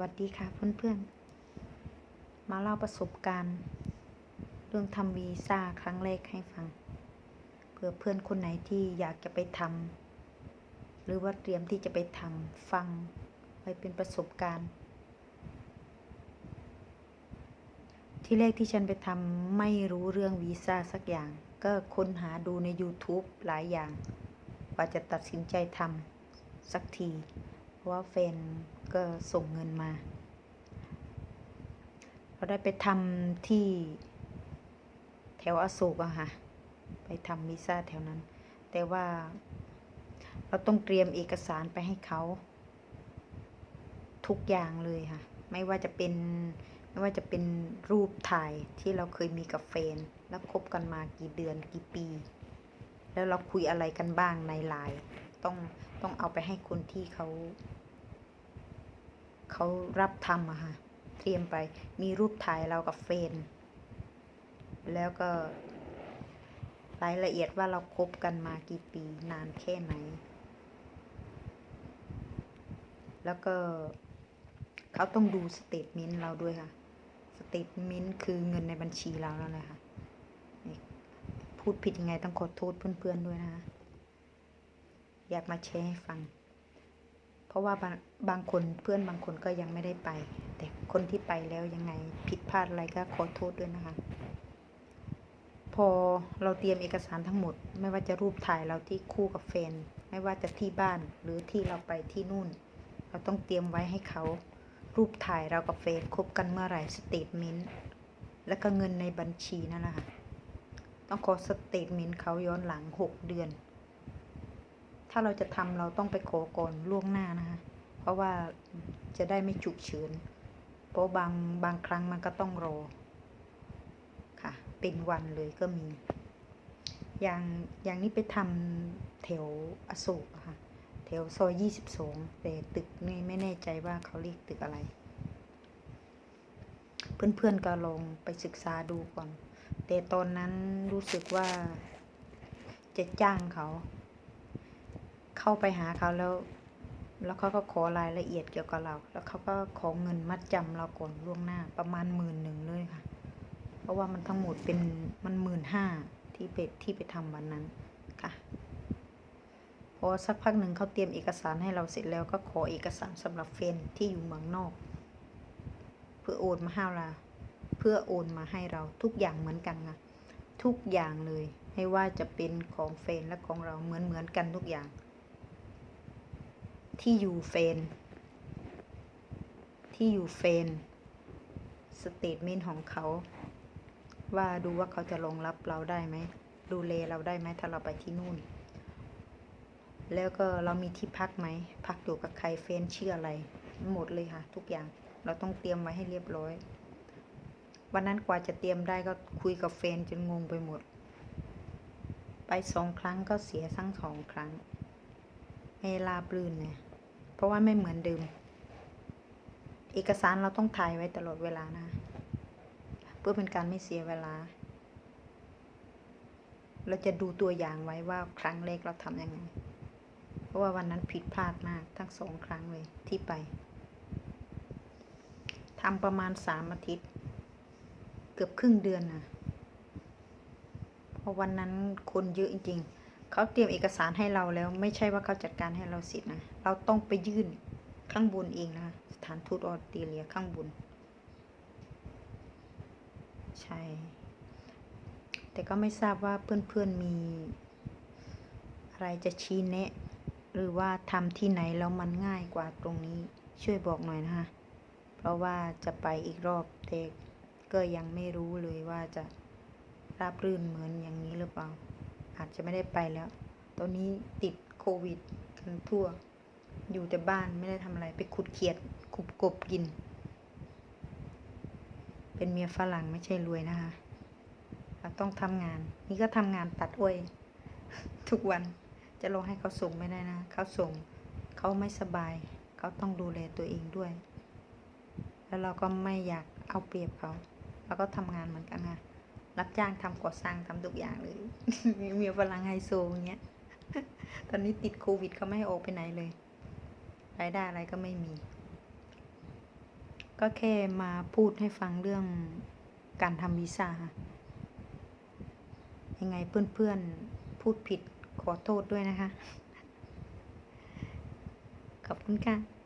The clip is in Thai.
วัสดีค่ะเพื่อนๆ มาเล่าประสบการณ์ เรื่องทำวีซ่าครั้งแรกให้ฟัง เผื่อเพื่อนคนไหนที่อยากจะไปทำหรือว่าเตรียมที่จะไปทำฟังไว้เป็นประสบการณ์ ที่แรกที่ฉันไปทำไม่รู้เรื่องวีซ่าสักอย่าง ก็ค้นหาดูใน YouTube หลายอย่างกว่าจะตัดสินใจทำสักที เพราะว่าแฟนก็ส่งเงินมา เราได้ไปทำที่แถวอโศกอะค่ะ ไปทำวีซ่าแถวนั้น แต่ว่าเราต้องเตรียมเอกสารไปให้เขา ทุกอย่างเลยค่ะ ไม่ว่าจะเป็นไม่ว่าจะเป็นรูปถ่ายที่เราเคยมีกับแฟน แล้วคบกันมากี่เดือนกี่ปี แล้วเราคุยอะไรกันบ้างในไลน์ ต้องต้องเอาไปให้คนที่เขา เขารับทำอะค่ะ เตรียมไป มีรูปถ่ายเรากับแฟน แล้วก็รายละเอียดว่าเราคบกันมากี่ปีนานแค่ไหน แล้วก็เขาต้องดูสเตทเมนต์เราด้วยค่ะ สเตทเมนต์คือเงินในบัญชีเราแล้วแหละค่ะพูดผิดยังไงต้องขอโทษเพื่อนๆด้วยนะคะ อยากมาแชร์ให้ฟัง เพราะว่าบางบางคนเพื่อนบางคนก็ยังไม่ได้ไป แต่คนที่ไปแล้วยังไงผิดพลาดอะไรก็ขอโทษด้วยนะคะ พอเราเตรียมเอกสารทั้งหมด ไม่ว่าจะรูปถ่ายเราที่คู่กับแฟน ไม่ว่าจะที่บ้านหรือที่เราไปที่นู่น เราต้องเตรียมไว้ให้เขารูปถ่ายเรากับแฟนคบกันเมื่อไหร่สเตทเมนต์แล้วก็เงินในบัญชีนั่นแหละค่ะต้องขอสเตทเมนต์เขาย้อนหลังหกเดือน ถ้าเราจะทำเราต้องไปขอก่อนล่วงหน้านะคะ เพราะว่าจะได้ไม่ฉุกเฉิน เพราะบางบางครั้งมันก็ต้องรอ ค่ะ เป็นวันเลยก็มี อย่างอย่างนี้ไปทำแถวอโศกค่ะ แถวซอยยี่สิบสองแต่ตึกนี่ไม่แน่ใจว่าเขาเรียกตึกอะไร เพื่อนๆก็ลองไปศึกษาดูก่อน แต่ตอนนั้นรู้สึกว่าจะจ้างเขา เข้าไปหาเขาแล้ว แล้วเขาก็ขอรายละเอียดเกี่ยวกับเรา แล้วเขาก็ขอเงินมัดจำเราก่อนล่วงหน้า ประมาณหมื่นหนึ่งเลยค่ะ เพราะว่ามันทั้งหมดเป็นมันหมื่นห้าที่ไปที่ไปทำวันนั้นค่ะ พอสักพักหนึ่งเขาเตรียมเอกสารให้เราเสร็จแล้วก็ขอเอกสารสำหรับเฟนที่อยู่เมืองนอก เพื่อโอนมาให้เราเพื่อโอนมาให้เราทุกอย่างเหมือนกันค่ะทุกอย่างเลยไม่ว่าจะเป็นของเฟนและของเราเหมือนเหมือนกันทุกอย่าง ที่อยู่เฟน ที่อยู่เฟน สเตทเมนต์ของเขา ว่าดูว่าเขาจะรองรับเราได้ไหม ดูแลเราได้ไหมถ้าเราไปที่นู่น แล้วก็เรามีที่พักไหม พักอยู่กับใครเฟนชื่ออะไร หมดเลยค่ะ ทุกอย่างเราต้องเตรียมไว้ให้เรียบร้อย วันนั้นกว่าจะเตรียมได้ก็คุยกับเฟนจนงงไปหมด ไปสองครั้งก็เสียทั้งสองครั้ง ไม่ลาบลื่นเนี่ยเพราะว่าไม่เหมือนเดิม เอกสารเราต้องถ่ายไว้ตลอดเวลานะ เพื่อเป็นการไม่เสียเวลา เราจะดูตัวอย่างไว้ว่าครั้งแรกเราทำยังไง เพราะว่าวันนั้นผิดพลาดมากทั้งสองครั้งเลยที่ไปทำประมาณสามอาทิตย์ เกือบครึ่งเดือนนะเพราะวันนั้นคนเยอะจริงๆ เขาเตรียมเอกสารให้เราแล้ว ไม่ใช่ว่าเขาจัดการให้เราเสร็จนะ เราต้องไปยื่นข้างบนเองนะสถานทูตออสเตรเลียข้างบน ใช่ แต่ก็ไม่ทราบว่าเพื่อนๆมี อะไรจะชี้แนะ หรือว่าทำที่ไหนแล้วมันง่ายกว่าตรงนี้ช่วยบอกหน่อยนะคะเพราะว่าจะไปอีกรอบแต่ก็ยังไม่รู้เลยว่าจะราบรื่นเหมือนอย่างนี้หรือเปล่า อาจจะไม่ได้ไปแล้ว ตอนนี้ติดโควิดกันทั่ว อยู่แต่บ้านไม่ได้ทำอะไรไปขุดเขียดขุบกบกิน เป็นเมียฝรั่งไม่ใช่รวยนะคะเราต้องทำงาน นี่ก็ทำงานตัดอ้อยทุกวันจะรอให้เขาส่งไม่ได้นะเขาส่งเขาไม่สบาย เขาต้องดูแลตัวเองด้วย แล้วเราก็ไม่อยากเอาเปรียบเขาเราก็ทำงานเหมือนกันค่ะ รับจ้างทำก่อสร้างทำทุกอย่างเลยมีพลังไฮโซอย่างเงี้ย ตอนนี้ติดโควิดก็ไม่ให้ออกไปไหนเลย รายได้อะไรก็ไม่มี ก็แค่มาพูดให้ฟังเรื่องการทำวีซ่ายังไงเพื่อนเพื่อนพูดผิดขอโทษด้วยนะคะ ขอบคุณค่ะ